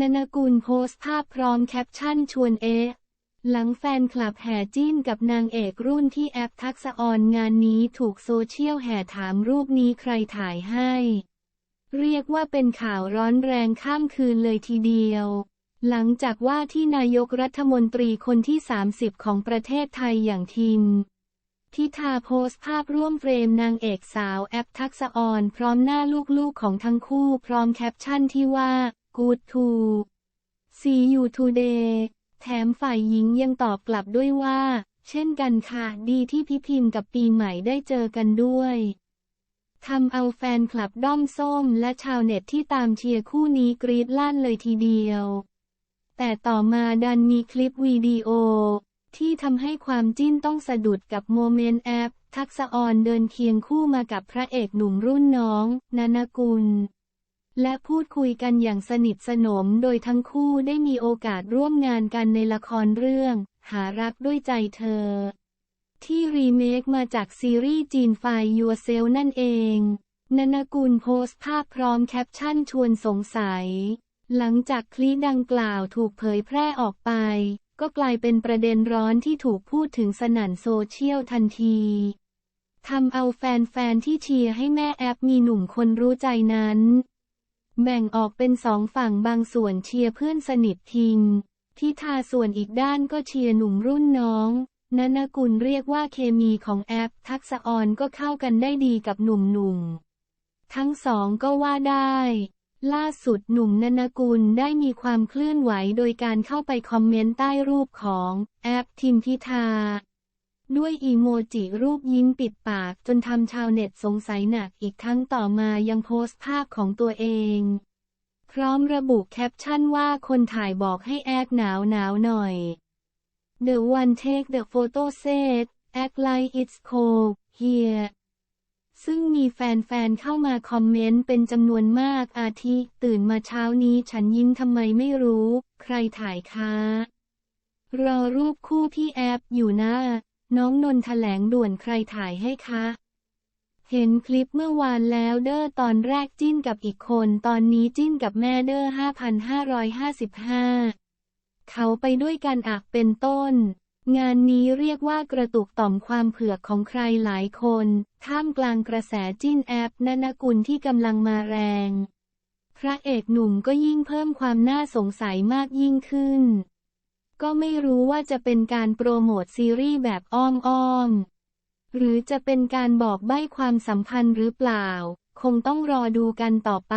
นนกุลโพสต์ภาพพร้อมแคปชั่นชวนเอะหลังแฟนคลับแห่จิ้นกับนางเอกรุ่นที่แอปทักษะออนงานนี้ถูกโซเชียลแห่ถามรูปนี้ใครถ่ายให้ เรียกว่าเป็นข่าวร้อนแรงข้ามคืนเลยทีเดียว หลังจากว่าที่นายกรัฐมนตรีคนที่ 30 ของประเทศไทยอย่างทิมทิธาโพสต์ภาพร่วมเฟรมนางเอกสาวแอปทักษะออนพร้อมหน้าลูกๆของทั้งคู่พร้อมแคปชั่นที่ว่า good to see you today แถมฝ่ายหญิงยังตอบกลับด้วยว่า เช่นกันค่ะ ดีที่พี่พิมพ์กับปีใหม่ได้เจอกันด้วยทำเอาแฟนคลับด้อมส้มและชาวเน็ตที่ตามเชียร์คู่นี้กรี๊ดลั่นเลยทีเดียว แต่ต่อมาดันมีคลิปวิดีโอ ที่ทำให้ความจิ้นต้องสะดุดกับโมเมนต์แอป ทักษะออนเดินเคียงคู่มากับพระเอกหนุ่มรุ่นน้อง นานากุล และพูดคุยกันอย่างสนิทสนม โดยทั้งคู่ได้มีโอกาสร่วมงานกันในละครเรื่อง หารักด้วยใจเธอ ที่รีเมคมาจากซีรีส์จีนไฟยัวเซลนั่นเองนนกุลโพสต์ภาพพร้อมแคปชั่นชวนสงสัย หลังจากคลิปดังกล่าวถูกเผยแพร่ออกไป ก็กลายเป็นประเด็นร้อนที่ถูกพูดถึงสนั่นโซเชียลทันทีทำเอาแฟนๆที่เชียร์ให้แม่แอปมีหนุ่มคนรู้ใจนั้น แบ่งออกเป็นสองฝั่งบางส่วนเชียร์เพื่อนสนิททิงที่ทาส่วนอีกด้านก็เชียร์หนุ่มรุ่นน้องนนกุลเรียกว่าเคมีของแอป ทักษออนก็เข้ากันได้ดีกับหนุ่มๆ ทั้งสองก็ว่าได้ ล่าสุดหนุ่มนนกุลได้มีความเคลื่อนไหวโดยการเข้าไปคอมเมนต์ใต้รูปของแอปทิมพิธา ด้วยอีโมจิรูปยิ้มปิดปากจนทำชาวเน็ตสงสัยหนักอีกทั้งต่อมายังโพสต์ภาพของตัวเอง พร้อมระบุแคปชั่นว่าคนถ่ายบอกให้แอคหนาวหนาวหน่อย The one take the photo said act like it's cold here ซึ่งมีแฟนๆเข้ามาคอมเมนต์เป็นจำนวนมากอาทิ ตื่นมาเช้านี้ฉันยิ้มทำไมไม่รู้ ใครถ่ายคะรอรูปคู่พี่แอปอยู่นะ น้องนนท์แถลงด่วนใครถ่ายให้คะ เห็นคลิปเมื่อวานแล้วเด้อตอนแรกจิ้นกับอีกคน ตอนนี้จิ้นกับแม่เด้อ5,555 เขาไปด้วยกันอักเป็นต้น งานนี้เรียกว่ากระตุกต่อมความเผือกของใครหลายคน ท่ามกลางกระแสจิ้นแอปนนกุลที่กำลังมาแรง พระเอกหนุ่มก็ยิ่งเพิ่มความน่าสงสัยมากยิ่งขึ้น ก็ไม่รู้ว่าจะเป็นการโปรโมทซีรีส์แบบอ้อมๆ หรือจะเป็นการบอกใบ้ความสัมพันธ์หรือเปล่า คงต้องรอดูกันต่อไป